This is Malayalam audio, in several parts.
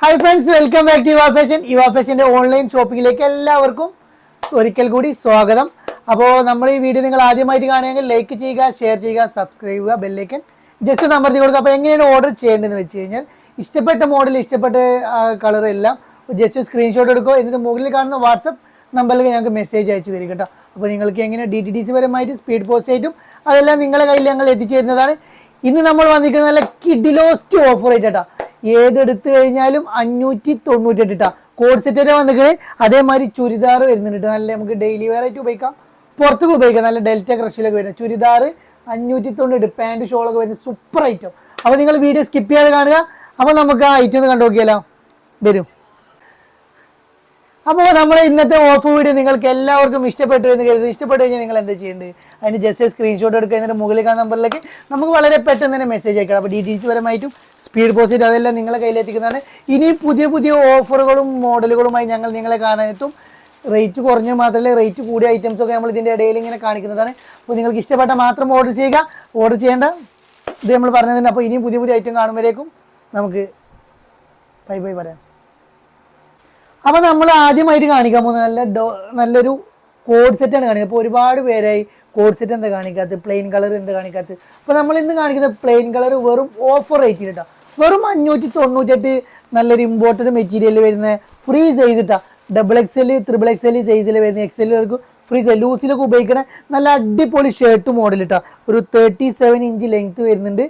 Hi friends welcome back to Yuva fashion Yuva ഫാഷന്റെ online ഷോപ്പിംഗിലേക്ക് എല്ലാവർക്കും ഒരിക്കൽ കൂടി സ്വാഗതം. അപ്പോൾ നമ്മൾ ഈ വീഡിയോ നിങ്ങൾ ആദ്യമായിട്ട് കാണുകയെങ്കിൽ ലൈക്ക് ചെയ്യുക ഷെയർ ചെയ്യുക സബ്സ്ക്രൈബ് ചെയ്യുക ബെല്ലേക്കൻ ജസ്റ്റ് നമ്പർ കൊടുക്കുക. അപ്പോൾ എങ്ങനെയാണ് ഓർഡർ ചെയ്യേണ്ടതെന്ന് വെച്ച് കഴിഞ്ഞാൽ ഇഷ്ടപ്പെട്ട മോഡൽ ഇഷ്ടപ്പെട്ട കളർ എല്ലാം ജസ്റ്റ് സ്ക്രീൻഷോട്ട് എടുക്കുക. എന്നിട്ട് മുകളിൽ കാണുന്ന വാട്സപ്പ് നമ്പറിലേക്ക് ഞങ്ങൾക്ക് മെസ്സേജ് അയച്ചു തരും കേട്ടോ. അപ്പോൾ നിങ്ങൾക്ക് എങ്ങനെ ഡി ടി ഡി സി പരമായിട്ട് സ്പീഡ് പോസ്റ്റ് ആയിട്ടും അതെല്ലാം നിങ്ങളുടെ കയ്യിൽ ഞങ്ങൾ എത്തിച്ചേരുന്നതാണ്. ഇന്ന് നമ്മൾ വന്നിരിക്കുന്നത് നല്ല കിഡിലോസ്റ്റ് ഓഫർ ആയിട്ടാ ഏതെടുത്തു കഴിഞ്ഞാലും അഞ്ഞൂറ്റി തൊണ്ണൂറ്റെട്ട് ഇട്ടാ കോഡ് സെറ്റ് വരെ വന്നിക്കണേ അതേമാതിരി ചുരിദാർ വരുന്നുണ്ട്. നല്ല നമുക്ക് ഡെയിലി വെയർ ആയിട്ട് ഉപയോഗിക്കാം. പുറത്തേക്ക് ഉപയോഗിക്കാം. നല്ല ഡെൽറ്റ ക്രഷിലൊക്കെ വരുന്നത് ചുരിദാർ അഞ്ഞൂറ്റി തൊണ്ണൂറ്റ് പാന്റ് ഷോളൊക്കെ വരുന്ന സൂപ്പർ ഐറ്റം അപ്പോൾ നിങ്ങൾ വീഡിയോ സ്കിപ്പ് ചെയ്യാതെ കാണുക. അപ്പോൾ നമുക്ക് ആ ഐറ്റം ഒന്ന് കണ്ടു നോക്കിയാലോ വരും. അപ്പോൾ നമ്മുടെ ഇന്നത്തെ ഓഫ് വീഡിയോ നിങ്ങൾക്ക് എല്ലാവർക്കും ഇഷ്ടപ്പെട്ടു എന്ന് കരുതി. ഇഷ്ടപ്പെട്ടു കഴിഞ്ഞാൽ നിങ്ങൾ എന്താ ചെയ്യേണ്ടത്? അതിന് ജസ്റ്റ് സ്ക്രീൻഷോട്ട് എടുക്കുക. എന്നിട്ട് മുകളിൽ കാണുന്ന നമ്പറിലേക്ക് നമുക്ക് വളരെ പെട്ടെന്ന് തന്നെ മെസ്സേജ് അയക്കണം അപ്പോൾ ഡീറ്റെയിൽസ് പരമായിട്ടും സ്പീഡ് പോസിറ്റ് അതെല്ലാം നിങ്ങളെ കയ്യിലെത്തിക്കുന്നതാണ്. ഇനി പുതിയ പുതിയ ഓഫറുകളും മോഡലുകളുമായി ഞങ്ങൾ നിങ്ങളെ കാണാനെത്തും. റേറ്റ് കുറഞ്ഞ മാത്രമല്ല റേറ്റ് കൂടിയ ഐറ്റംസ് ഒക്കെ നമ്മൾ ഇതിന്റെ ഇടയിൽ ഇങ്ങനെ കാണിക്കുന്നതാണ്. അപ്പോൾ നിങ്ങൾക്ക് ഇഷ്ടപ്പെട്ട മാത്രം ഓർഡർ ചെയ്യുക. ഓർഡർ ചെയ്യേണ്ട. ഇത് നമ്മൾ പറഞ്ഞതിന് അപ്പോൾ ഇനിയും പുതിയ പുതിയ ഐറ്റം കാണുമ്പോഴേക്കും നമുക്ക് ബൈ ബൈ പറയാം. അപ്പോൾ നമ്മൾ ആദ്യമായിട്ട് കാണിക്കാൻ പോകുന്നത് നല്ല ഡോ നല്ലൊരു കോഡ് സെറ്റാണ് കാണിക്കുക അപ്പോൾ ഒരുപാട് പേരായി കോഡ് സെറ്റ് എന്താ കാണിക്കാത്തത്? പ്ലെയിൻ കളർ എന്താ കാണിക്കാത്തത്? അപ്പോൾ നമ്മൾ ഇന്ന് കാണിക്കുന്നത് പ്ലെയിൻ കളർ വെറും ഓഫർ റേറ്റിൽ കേട്ടോ വെറും അഞ്ഞൂറ്റി തൊണ്ണൂറ്റെട്ട് നല്ലൊരു ഇമ്പോർട്ടന്റ് മെറ്റീരിയൽ വരുന്ന ഫ്രീ സൈസ് ഇട്ടാ double X L triple X L സൈസിൽ വരുന്ന എക്സ് എല്ലുകൾക്ക് ഫ്രീ സൈസ് ലൂസിലൊക്കെ ഉപയോഗിക്കണ നല്ല അടിപൊളി ഷർട്ട് മോഡൽ ഇട്ടാ ഒരു തേർട്ടി സെവൻ ഇഞ്ച് ലെങ്ത് വരുന്നുണ്ട്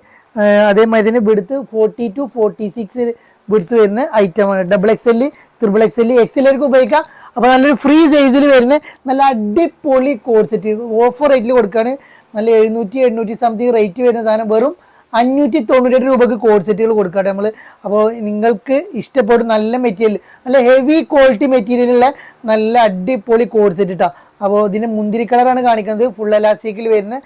അതേമാതിരി തന്നെ വിടുത്ത് ഫോർട്ടി ടു ഫോർട്ടി സിക്സ് വിടുത്ത് വരുന്ന ഐറ്റമാണ് double X L triple X L X എല്ലാവർക്കും ഉപയോഗിക്കാം. അപ്പോൾ നല്ലൊരു ഫ്രീ സൈസിൽ വരുന്ന നല്ല അടിപൊളി കോഡ് ഓഫർ റേറ്റിൽ കൊടുക്കുകയാണ് നല്ല എഴുന്നൂറ്റി എണ്ണൂറ്റി സംതിങ് റേറ്റ് വരുന്ന സാധനം. വെറും അഞ്ഞൂറ്റി തൊണ്ണൂറ്റെട്ട് രൂപക്ക് കോഡ് സെറ്റുകൾ കൊടുക്കട്ടെ നമ്മൾ അപ്പോൾ നിങ്ങൾക്ക് ഇഷ്ടപ്പെടും നല്ല മെറ്റീരിയൽ നല്ല ഹെവി ക്വാളിറ്റി മെറ്റീരിയലുള്ള നല്ല അടിപൊളി കോഡ് സെറ്റ് അപ്പോൾ ഇതിന് മുന്തിരി കളറാണ് കാണിക്കുന്നത്. ഫുൾ എലാസ്റ്റിക്കിൽ വരുന്ന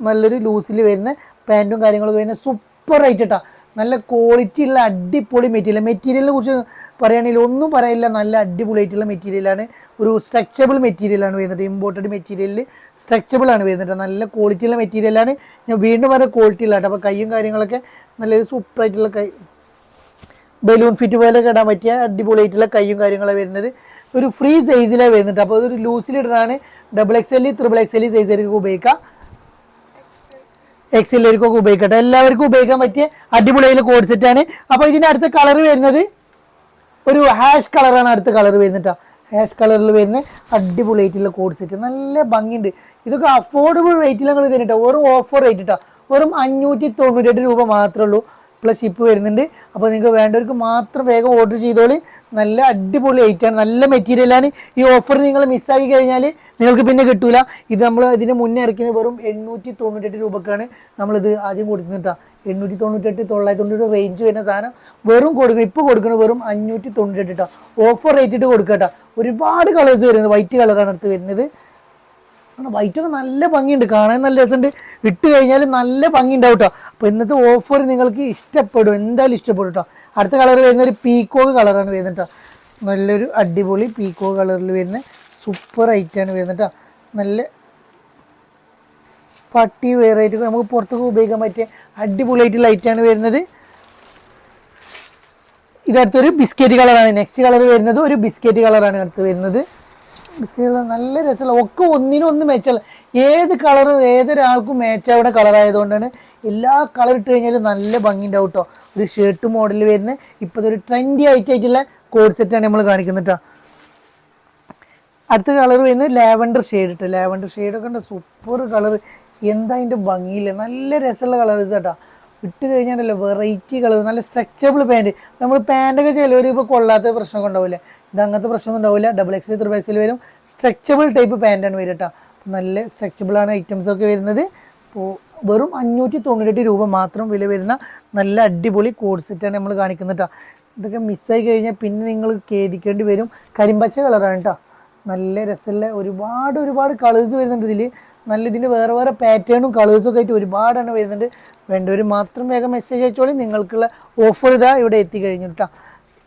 നല്ലൊരു ലൂസിൽ വരുന്ന പാന്റും കാര്യങ്ങളൊക്കെ വരുന്ന സൂപ്പർ റേറ്റ് ഇട്ടാ. നല്ല ക്വാളിറ്റി ഉള്ള അടിപൊളി മെറ്റീരിയൽ മെറ്റീരിയലിനെ കുറിച്ച് പറയുകയാണെങ്കിൽ ഒന്നും പറയില്ല. നല്ല അടിപൊളിയായിട്ടുള്ള മെറ്റീരിയലാണ് ഒരു സ്ട്രെച്ചബിൾ മെറ്റീരിയലാണ് വരുന്നത്. ഇമ്പോർട്ടഡ് മെറ്റീരിയലിൽ സ്ട്രക്ചബിൾ ആണ് വരുന്നത് നല്ല ക്വാളിറ്റിയുള്ള മെറ്റീരിയലാണ് ഞാൻ വീണ്ടും വരെ ക്വാളിറ്റി ഉള്ള അപ്പോൾ കൈയും കാര്യങ്ങളൊക്കെ നല്ലൊരു സൂപ്പറായിട്ടുള്ള കൈ ബലൂൺ ഫിറ്റ് പോലെ ഇടാൻ പറ്റിയ അടിപൊളിയായിട്ടുള്ള കൈയും കാര്യങ്ങളാണ് വരുന്നത്. ഒരു ഫ്രീ സൈസിലാണ് വരുന്നുണ്ട് അപ്പോൾ അതൊരു ലൂസിലിടാണ് double X L triple X L സൈസായിരിക്കും ഉപയോഗിക്കാം എക്സിലേക്കൊക്കെ ഉപയോഗിക്കട്ടെ എല്ലാവർക്കും ഉപയോഗിക്കാൻ പറ്റിയ അടിപൊളിയിൽ കോഡ് സെറ്റാണ് അപ്പോൾ ഇതിന്റെ അടുത്ത കളർ വരുന്നത് ഒരു ഹാഷ് കളറാണ് അടുത്ത കളർ വരുന്നത് ഹാഷ് കളറിൽ വരുന്ന അടിപൊളിയായിട്ടുള്ള കോഡ് സെറ്റ് നല്ല ഭംഗിയുണ്ട്. ഇതൊക്കെ അഫോർഡബിൾ റേറ്റിൽ ഞങ്ങൾ തന്നിട്ടോ വെറും ഓഫർ റേറ്റ് ഇട്ടാ. വെറും അഞ്ഞൂറ്റി തൊണ്ണൂറ്റെട്ട് രൂപ മാത്രമേ ഉള്ളൂ. പ്ലസ് ഷിപ്പ് വരുന്നുണ്ട്. അപ്പോൾ നിങ്ങൾക്ക് വേണ്ടവർക്ക് മാത്രം വേഗം ഓർഡർ ചെയ്തോളി. നല്ല അടിപൊളി ഐറ്റാണ് നല്ല മെറ്റീരിയലാണ് ഈ ഓഫർ നിങ്ങൾ മിസ്സാക്കി കഴിഞ്ഞാൽ നിങ്ങൾക്ക് പിന്നെ കിട്ടൂല. ഇത് നമ്മൾ ഇതിന് മുന്നേ ഇറക്കുന്നത് വെറും എണ്ണൂറ്റി തൊണ്ണൂറ്റെട്ട് രൂപക്കാണ് നമ്മളിത് ആദ്യം കൊടുക്കുന്നിട്ടാ എണ്ണൂറ്റി തൊണ്ണൂറ്റെട്ട് തൊള്ളായിരത്തി തൊണ്ണൂറ്റി റേഞ്ച് വരുന്ന സാധനം വെറും കൊടുക്കുക ഇപ്പോൾ കൊടുക്കുന്നത് വെറും അഞ്ഞൂറ്റി തൊണ്ണൂറ്റെട്ട് കേട്ടോ ഓഫർ റേറ്റ് ഇട്ട് കൊടുക്കട്ടോ ഒരുപാട് കളേഴ്സ് വരുന്നത് വൈറ്റ് കളറാണ് അടുത്ത് വരുന്നത്. വൈറ്റ് ഒക്കെ നല്ല ഭംഗിയുണ്ട്. കാണാൻ നല്ല രസമുണ്ട്. ഇട്ട് കഴിഞ്ഞാൽ നല്ല ഭംഗി ഉണ്ടാവും കേട്ടോ അപ്പോൾ ഇന്നത്തെ ഓഫർ നിങ്ങൾക്ക് ഇഷ്ടപ്പെടും. എന്തായാലും ഇഷ്ടപ്പെടും കേട്ടോ അടുത്ത കളർ വരുന്ന ഒരു പീക്കോക്ക് കളറാണ് വരുന്നത് നല്ലൊരു അടിപൊളി പീക്കോ കളറിൽ വരുന്ന സൂപ്പർ ഐറ്റാണ് വരുന്നത് നല്ല പട്ടി വെറൈറ്റി നമുക്ക് പുറത്തൊക്കെ ഉപയോഗിക്കാൻ പറ്റിയ അടിപൊളിയായിട്ടുള്ള ലൈറ്റാണ് വരുന്നത്. ഇതടുത്തൊരു ബിസ്ക്കറ്റ് കളറാണ് നെക്സ്റ്റ് കളർ വരുന്നത് ഒരു ബിസ്ക്കറ്റ് കളറാണ് അടുത്ത് വരുന്നത്. ബിസ്ക്കറ്റ് കളർ നല്ല രസമുള്ള ഒക്കെ ഒന്നിനും ഒന്ന് മെച്ചല്ല ഏത് കളർ ഏതൊരാൾക്കും മേച്ചാവുന്ന കളർ ആയതുകൊണ്ടാണ് എല്ലാ കളർ ഇട്ട് കഴിഞ്ഞാലും നല്ല ഭംഗി ഉണ്ടാവും കേട്ടോ ഒരു ഷർട്ട് മോഡൽ വരുന്ന ഇപ്പോഴത്തെ ഒരു ട്രെൻഡി ആയിട്ടുള്ള കോഡ് സെറ്റാണ് നമ്മൾ കാണിക്കുന്നത് കേട്ടോ അടുത്ത കളർ വരുന്നത് ലാവൻഡർ ഷെയ്ഡ് ഇട്ട് ലാവൻഡർ ഷെയ്ഡൊക്കെ ഉണ്ട്. സൂപ്പർ കളർ എന്താ അതിന്റെ ഭംഗിയില്ല നല്ല രസമുള്ള കളേഴ്സ് കേട്ടോ ഇട്ട് കഴിഞ്ഞാലല്ലോ വെറൈറ്റി കളർ നല്ല സ്ട്രെച്ചബിൾ പാന്റ് നമ്മൾ പാന്റൊക്കെ ചിലവർ ഇപ്പോൾ കൊള്ളാത്ത പ്രശ്നമൊക്കെ ഉണ്ടാവില്ല? ഇത് അങ്ങനത്തെ പ്രശ്നമൊന്നും ഉണ്ടാവില്ല. ഡബിൾ എക്സിൽ ത്രിബിൾ എക്സിൽ വരും. സ്ട്രെച്ചബിൾ ടൈപ്പ് പാന്റാണ് വരിക കേട്ടോ നല്ല സ്ട്രെച്ചബിൾ ആണ് ഐറ്റംസ് ഒക്കെ വരുന്നത്. അപ്പോൾ വെറും അഞ്ഞൂറ്റി തൊണ്ണൂറ്റെട്ട് രൂപ മാത്രം വില വരുന്ന നല്ല അടിപൊളി കോഡ് സെറ്റാണ് നമ്മൾ കാണിക്കുന്നത് കേട്ടോ ഇതൊക്കെ മിസ്സായി കഴിഞ്ഞാൽ പിന്നെ നിങ്ങൾ ഖേദിക്കേണ്ടി വരും. കരിമ്പച്ച കളറാണ് കേട്ടോ നല്ല രസമുള്ള ഒരുപാട് ഒരുപാട് കളേഴ്സ് വരുന്നുണ്ട് ഇതിൽ നല്ല ഇതിന്റെ വേറെ വേറെ പാറ്റേണും കളേഴ്സും ഒക്കെ ആയിട്ട് ഒരുപാടാണ് വരുന്നുണ്ട്. വേണ്ടവർ മാത്രം വേഗം മെസ്സേജ് അയച്ചോളി. നിങ്ങൾക്കുള്ള ഓഫർ ഇതാ ഇവിടെ എത്തിക്കഴിഞ്ഞു കേട്ടോ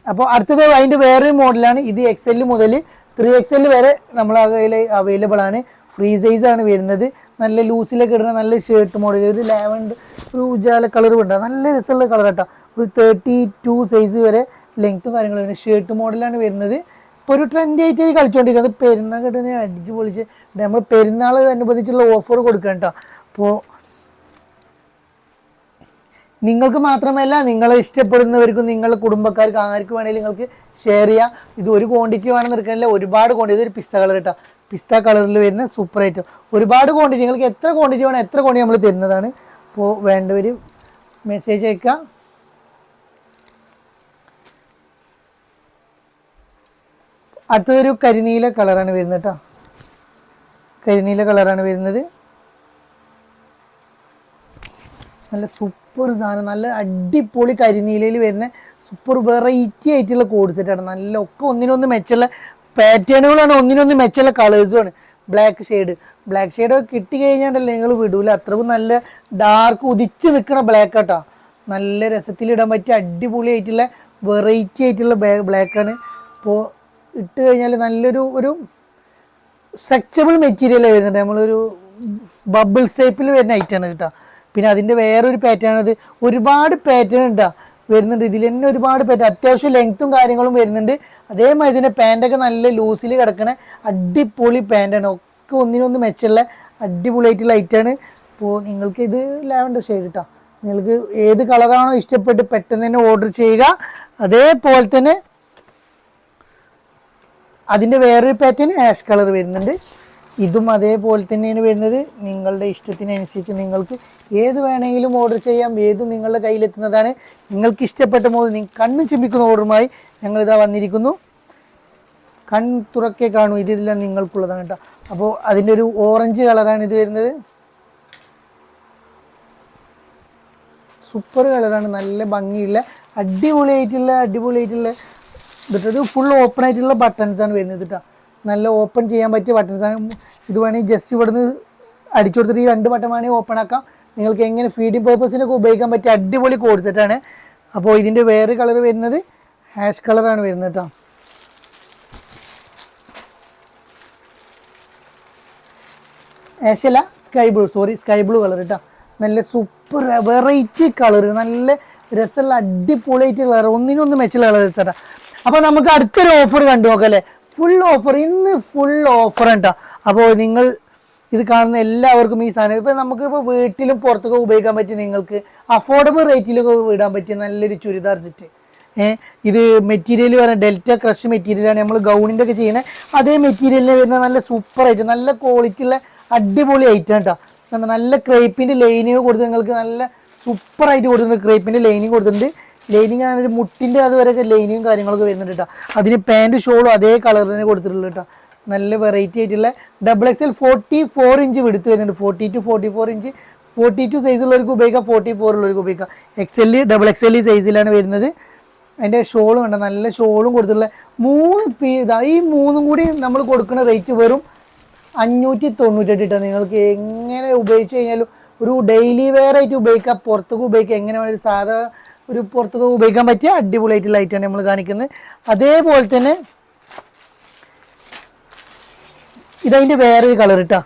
അപ്പോൾ അടുത്തത് അതിന്റെ വേറൊരു മോഡലാണ് ഇത് എക്സ് എൽ മുതൽ ത്രീ എക്സ് എൽ വരെ നമ്മളെ കയ്യിൽ അവൈലബിൾ ആണ്. ഫ്രീ സൈസ് ആണ് വരുന്നത്. നല്ല ലൂസിലൊക്കെ ഇടുന്ന നല്ല ഷർട്ട് മോഡൽ ഒരു ലാവൻഡ് ഒരു ഉജാല കളർ ഉണ്ട്. നല്ല രസമുള്ള കളർ കേട്ടോ ഒരു തേർട്ടി ടു സൈസ് വരെ ലെങ്ത്തും കാര്യങ്ങളും വരുന്നത് ഷർട്ട് മോഡലാണ് വരുന്നത്. ഇപ്പോൾ ഒരു ട്രെൻഡ് ആയിട്ട് കളിച്ചുകൊണ്ടിരിക്കുന്നത് പെരുന്നാൾ കിട്ടുന്ന അടിച്ച് പൊളിച്ച് നമ്മൾ പെരുന്നാൾ അനുബന്ധിച്ചുള്ള ഓഫർ കൊടുക്കാം കേട്ടോ അപ്പോൾ നിങ്ങൾക്ക് മാത്രമല്ല നിങ്ങളെ ഇഷ്ടപ്പെടുന്നവർക്കും നിങ്ങളുടെ കുടുംബക്കാർക്ക് ആർക്ക് വേണമെങ്കിലും നിങ്ങൾക്ക് ഷെയർ ചെയ്യാം. ഇത് ഒരു ക്വാണ്ടിറ്റി വേണമെന്ന് എടുക്കാനില്ല. ഒരുപാട് ക്വാണ്ടിറ്റി ഇതൊരു പിസ്ത കളർ കേട്ടോ പിസ്ത കളറിൽ വരുന്ന സൂപ്പർ ഐറ്റം ഒരുപാട് ക്വാണ്ടിറ്റി നിങ്ങൾക്ക് എത്ര ക്വാണ്ടിറ്റി വേണം എത്ര ക്വാണ്ടിറ്റി നമ്മൾ തരുന്നതാണ്. അപ്പോൾ വേണ്ടവർ മെസ്സേജ് അയക്കാം. അടുത്തതൊരു കരിനീല കളറാണ് വരുന്നത് കേട്ടോ കരിനീല കളറാണ് വരുന്നത്. നല്ല സൂപ്പർ സാധനം. നല്ല അടിപൊളി കരിനീലയിൽ വരുന്ന സൂപ്പർ വെറൈറ്റി ആയിട്ടുള്ള കോഡ് സെറ്റാണ് നല്ല ഒക്കെ ഒന്നിനൊന്ന് മെച്ചുള്ള പാറ്റേണുകളാണ് ഒന്നിനൊന്ന് മെച്ചുള്ള കളേഴ്സുമാണ് ബ്ലാക്ക് ഷെയ്ഡ് ബ്ലാക്ക് ഷെയ്ഡ് കിട്ടി കഴിഞ്ഞാണ്ടല്ലേ നിങ്ങൾ വിടൂല. അത്രക്കും നല്ല ഡാർക്ക് ഉദിച്ച് നിൽക്കണ ബ്ലാക്ക് കേട്ടോ നല്ല രസത്തിൽ ഇടാൻ പറ്റിയ അടിപൊളി ആയിട്ടുള്ള വെറൈറ്റി ആയിട്ടുള്ള ബ്ലാക്കാണ് ഇപ്പോൾ ഇട്ട് കഴിഞ്ഞാൽ നല്ലൊരു ഒരു സ്ട്രക്ചബിൾ മെറ്റീരിയൽ വരുന്നുണ്ട്. നമ്മളൊരു ബബിൾ ടൈപ്പിൽ വരുന്ന ഐറ്റമാണ് കേട്ടോ പിന്നെ അതിന്റെ വേറൊരു പാറ്റേൺ ഇത് ഒരുപാട് പാറ്റേൺ ഉണ്ടാ വരുന്നുണ്ട്. ഇതിൽ തന്നെ ഒരുപാട് പേര് അത്യാവശ്യം ലെങ്ത്തും കാര്യങ്ങളും വരുന്നുണ്ട്. അതേമാതിരി ഇതിന്റെ പാന്റൊക്കെ നല്ല ലൂസിൽ കിടക്കണ അടിപൊളി പാന്റാണ് ഒക്കെ ഒന്നിനൊന്ന് മെച്ചുള്ള അടിപൊളിയായിട്ടുള്ള ഐറ്റാണ് അപ്പോൾ നിങ്ങൾക്ക് ഇത് ലാവൻഡർ ഷെയ്ഡ് കേട്ടോ നിങ്ങൾക്ക് ഏത് കളറാണോ ഇഷ്ടപ്പെട്ട് പെട്ടെന്ന് തന്നെ ഓർഡർ ചെയ്യുക. അതേപോലെ തന്നെ അതിന്റെ വേറൊരു പാറ്റേൺ ആഷ് കളർ വരുന്നുണ്ട്. ഇതും അതേപോലെ തന്നെയാണ് വരുന്നത്. നിങ്ങളുടെ ഇഷ്ടത്തിനനുസരിച്ച് നിങ്ങൾക്ക് ഏത് വേണമെങ്കിലും ഓർഡർ ചെയ്യാം. ഏതും നിങ്ങളുടെ കയ്യിലെത്തുന്നതാണ് നിങ്ങൾക്ക് ഇഷ്ടപ്പെട്ട മോഡൽ നിങ്ങൾ കണ്ണു ചിമ്മിക്കുന്ന ഓർഡറുമായി ഞങ്ങളിതാ വന്നിരിക്കുന്നു. കൺ തുറക്കെ കാണൂ. ഇതെല്ലാം നിങ്ങൾക്കുള്ളതാണ് കേട്ടോ. അപ്പോൾ അതിന്റെ ഒരു ഓറഞ്ച് കളറാണ് ഇത് വരുന്നത്. സൂപ്പർ കളറാണ് നല്ല ഭംഗിയുള്ള അടിപൊളിയായിട്ടുള്ള അടിപൊളിയായിട്ടുള്ള ഇതിട്ടൊരു ഫുൾ ഓപ്പൺ ആയിട്ടുള്ള ബട്ടൺസാണ് വരുന്നത് കേട്ടോ. നല്ല ഓപ്പൺ ചെയ്യാൻ പറ്റിയ ബട്ടൺസാണ് ഇത് വേണമെങ്കിൽ ജസ്റ്റ് ഇവിടുന്ന് അടിച്ചു കൊടുത്തിട്ട് ഈ രണ്ട് ബട്ടൺ വേണമെങ്കിൽ ഓപ്പൺ ആക്കാം. നിങ്ങൾക്ക് എങ്ങനെ ഫീഡിങ് പേർപ്പസിനൊക്കെ ഉപയോഗിക്കാൻ പറ്റിയ അടിപൊളി കോഡ് സെറ്റാണ് അപ്പോൾ ഇതിന്റെ വേറെ കളർ വരുന്നത് ഹാഷ് കളറാണ് വരുന്നത് കേട്ടോ ആഷല്ല sky blue sorry sky blue colour കേട്ടോ നല്ല സൂപ്പർ വെറൈറ്റി കളർ നല്ല രസമുള്ള അടിപൊളിയായിട്ട് കളർ ഒന്നിനൊന്ന് മെച്ചുള്ള കളർ ചേട്ടാ അപ്പോൾ നമുക്ക് അടുത്തൊരു ഓഫർ കണ്ടു നോക്കാം അല്ലേ? ഫുൾ ഓഫർ ഇന്ന് ഫുൾ ഓഫർ കേട്ടോ അപ്പോൾ നിങ്ങൾ ഇത് കാണുന്ന എല്ലാവർക്കും ഈ സാധനം ഇപ്പം നമുക്ക് ഇപ്പോൾ വീട്ടിലും പുറത്തൊക്കെ ഉപയോഗിക്കാൻ പറ്റി നിങ്ങൾക്ക് അഫോർഡബിൾ റേറ്റിലൊക്കെ വിടാൻ പറ്റിയ നല്ലൊരു ചുരിദാർ സെറ്റ് ഇത് മെറ്റീരിയൽ പറയുന്നത് ഡെൽറ്റ ക്രഷ് മെറ്റീരിയലാണ് നമ്മൾ ഗൗണിന്റെ ഒക്കെ ചെയ്യുന്നത് അതേ മെറ്റീരിയലിന് വരുന്ന നല്ല സൂപ്പർ ആയിട്ട് നല്ല ക്വാളിറ്റി ഉള്ള അടിപൊളി ഐറ്റം കേട്ടോ നല്ല ക്രേപ്പിന്റെ ലൈനിങ് കൊടുത്ത് നിങ്ങൾക്ക് നല്ല സൂപ്പർ ആയിട്ട് കൊടുത്തിട്ടുണ്ട് ക്രേപ്പിന്റെ ലൈനിങ് കൊടുത്തിട്ടുണ്ട്. ലൈനിങ് ആണ് ഒരു മുട്ടിന്റെ അതുവരെയൊക്കെ ലൈനിങ്ങും കാര്യങ്ങളൊക്കെ വരുന്നുണ്ട് കേട്ടോ അതിന് പാന്റ് ഷോളും അതേ കളറിൽ തന്നെ കൊടുത്തിട്ടുള്ളൂ കേട്ടോ നല്ല വെറൈറ്റി ആയിട്ടുള്ള double X L forty four inch വിടുത്ത് വരുന്നുണ്ട്. Forty two forty four inch forty two സൈസുള്ളവർക്ക് ഉപയോഗിക്കാം ഫോർട്ടി ഫോർ ഉള്ളവർക്ക് ഉപയോഗിക്കാം. X L double X L സൈസിലാണ് വരുന്നത്. അതിന്റെ ഷോളും ഉണ്ട് നല്ല ഷോളും കൊടുത്തിട്ടുള്ള മൂന്ന് പീ ഈ മൂന്നും കൂടി നമ്മൾ കൊടുക്കുന്ന റേറ്റ് വെറും അഞ്ഞൂറ്റി തൊണ്ണൂറ്റെട്ട് ഇട്ടാൽ നിങ്ങൾക്ക് എങ്ങനെ ഉപയോഗിച്ച് കഴിഞ്ഞാലും ഒരു ഡെയിലി വെയർ ആയിട്ട് ഉപയോഗിക്കാം പുറത്തേക്ക് ഉപയോഗിക്കാം. എങ്ങനെ വേണമെങ്കിലും സാധാ ഒരു പുറത്തൊക്കെ ഉപയോഗിക്കാൻ പറ്റിയ ലൈറ്റ് ലൈറ്റാണ് നമ്മൾ കാണിക്കുന്നത്. അതേപോലെ തന്നെ ഇതതിന്റെ വേറൊരു കളർ ഇട്ടാ.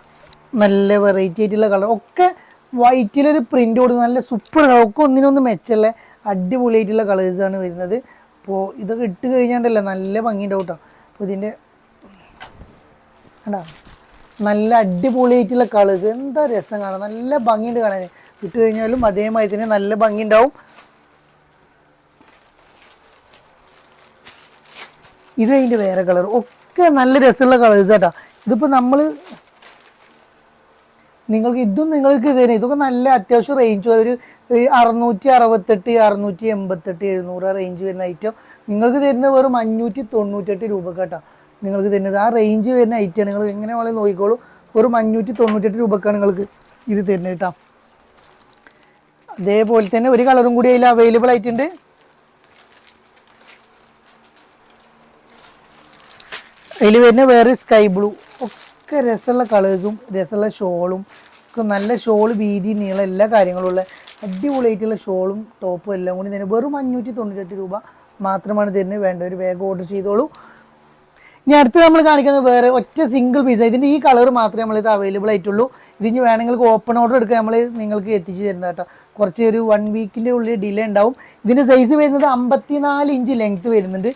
നല്ല വെറൈറ്റി ആയിട്ടുള്ള കളർ ഒക്കെ വൈറ്റിലൊരു പ്രിന്റ് കൊടുത്ത് നല്ല സൂപ്പർ കളർ ഒക്കെ ഒന്നിനൊന്ന് മെച്ചമുള്ള അടിപൊളിയായിട്ടുള്ള കളേഴ്സാണ് വരുന്നത്. അപ്പോൾ ഇതൊക്കെ ഇട്ട് കഴിഞ്ഞാണ്ടല്ല നല്ല ഭംഗിയുണ്ടാവും കേട്ടോ അപ്പോൾ ഇതിന്റെ കണ്ടാ? നല്ല അടിപൊളിയായിട്ടുള്ള കളേഴ്സ് എന്താ രസം കാണാൻ? നല്ല ഭംഗിയുണ്ട് കാണാൻ. ഇട്ട് കഴിഞ്ഞാലും അതേമാതിരി തന്നെ നല്ല ഭംഗി ഇത് അതിന്റെ വേറെ കളർ. ഒക്കെ നല്ല രസമുള്ള കളേഴ്സ് കേട്ടോ ഇതിപ്പോൾ നമ്മൾ നിങ്ങൾക്ക് ഇതും നിങ്ങൾക്ക് ഇത് തന്നെ ഇതൊക്കെ നല്ല അത്യാവശ്യം റേഞ്ച് ഒരു അറുന്നൂറ്റി അറുപത്തെട്ട് അറുന്നൂറ്റി എൺപത്തെട്ട് എഴുന്നൂറ് റേഞ്ച് വരുന്ന ഐറ്റം നിങ്ങൾക്ക് തരുന്നത് വെറും അഞ്ഞൂറ്റി തൊണ്ണൂറ്റെട്ട് രൂപ കേട്ടോ നിങ്ങൾക്ക് തരുന്നത് ആ റേഞ്ച് വരുന്ന ഐറ്റം നിങ്ങൾ എങ്ങനെ വേണമെങ്കിൽ നോക്കിക്കോളൂ. വെറും അഞ്ഞൂറ്റി തൊണ്ണൂറ്റെട്ട് രൂപക്കാണ് നിങ്ങൾക്ക് ഇത് തരുന്നത് കേട്ടോ. അതേപോലെ തന്നെ ഒരു കളറും കൂടി അതിൽ അവൈലബിൾ ആയിട്ടുണ്ട്. അതിൽ വരുന്ന വേറെ സ്കൈ ബ്ലൂ ഒക്കെ രസമുള്ള കളേഴ്സും രസമുള്ള ഷോളും ഒക്കെ നല്ല ഷോൾ വീതി നീളം എല്ലാ കാര്യങ്ങളും ഉള്ള അടിപൊളിയായിട്ടുള്ള ഷോളും ടോപ്പും എല്ലാം കൂടി തന്നെ വെറും അഞ്ഞൂറ്റി തൊണ്ണൂറ്റെട്ട് രൂപ മാത്രമാണ് തരുന്നത് ഒരു വേഗം ഓർഡർ ചെയ്തോളൂ. ഇനി അടുത്ത് നമ്മൾ കാണിക്കുന്നത് വേറെ ഒറ്റ സിംഗിൾ പീസ് ഇതിന്റെ ഈ കളർ മാത്രമേ നമ്മളിത് അവൈലബിൾ ആയിട്ടുള്ളൂ. ഇതിന് വേണമെങ്കിൽ ഓപ്പൺ ഓർഡർ എടുക്കാൻ നമ്മൾ നിങ്ങൾക്ക് എത്തിച്ച് തരുന്നത് കേട്ടോ. കുറച്ച് ഒരു വൺ വീക്കിന്റെ ഉള്ളിൽ ഡിലേ ഉണ്ടാവും. ഇതിന്റെ സൈസ് വരുന്നത് അമ്പത്തിനാല് ഇഞ്ച് ലെങ്ത് വരുന്നുണ്ട്.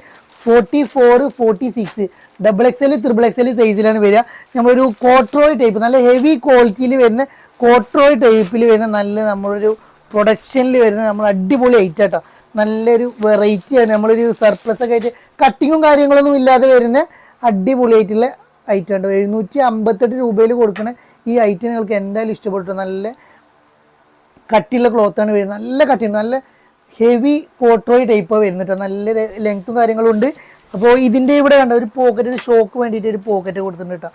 Forty four forty six double X L triple L സൈസിലാണ് വരിക. നമ്മളൊരു കോട്രോയ് ടൈപ്പ് നല്ല ഹെവി ക്വാളിറ്റിയിൽ വരുന്ന കോട്രോയ് ടൈപ്പിൽ വരുന്ന നല്ല നമ്മളൊരു പ്രൊഡക്ഷനിൽ വരുന്ന നമ്മൾ അടിപൊളി ഐറ്റം കേട്ടോ നല്ലൊരു വെറൈറ്റിയാണ് നമ്മളൊരു സർപ്ലസ് ഒക്കെ ആയിട്ട് കട്ടിങ്ങും കാര്യങ്ങളൊന്നും ഇല്ലാതെ വരുന്ന അടിപൊളിയായിട്ടുള്ള ഐറ്റം ഉണ്ട് എഴുന്നൂറ്റി അമ്പത്തെട്ട് രൂപയിൽ കൊടുക്കുന്ന ഈ ഐറ്റം നിങ്ങൾക്ക് എന്തായാലും ഇഷ്ടപ്പെട്ടു. നല്ല കട്ടിയുള്ള ക്ലോത്താണ് വരുന്നത്. നല്ല കട്ടിയുണ്ട് നല്ല ഹെവി കോട്രോയ് ടൈപ്പ് വരുന്നിട്ട് നല്ല ലെങ്ത്തും കാര്യങ്ങളും ഉണ്ട്. അപ്പോൾ ഇതിന്റെ ഇവിടെ കണ്ട ഒരു പോക്കറ്റ് ഒരു ഷോക്ക് വേണ്ടിയിട്ട് ഒരു പോക്കറ്റ് കൊടുത്തിട്ടുണ്ട് കേട്ടോ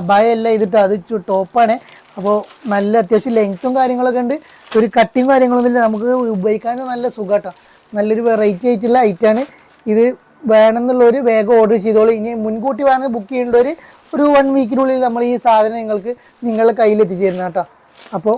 അബായല്ല ഇതിട്ട് അത് ടോപ്പാണ് അപ്പോൾ നല്ല അത്യാവശ്യം ലെങ്ത്തും കാര്യങ്ങളൊക്കെ ഉണ്ട്. ഒരു കട്ടിങ് കാര്യങ്ങളൊന്നും ഇല്ല. നമുക്ക് ഉപയോഗിക്കാനും നല്ല സുഖം കേട്ടോ നല്ലൊരു വെറൈറ്റി ആയിട്ടുള്ള ഐറ്റാണ് ഇത് വേണമെന്നുള്ളൊരു വേഗം ഓർഡർ ചെയ്തോളൂ. ഇനി മുൻകൂട്ടി വേണമെന്ന് ബുക്ക് ചെയ്യേണ്ട ഒരു വൺ വീക്കിനുള്ളിൽ നമ്മൾ ഈ സാധനം നിങ്ങൾക്ക് നിങ്ങളുടെ കയ്യിൽ എത്തിച്ചേരുന്ന കേട്ടോ അപ്പോൾ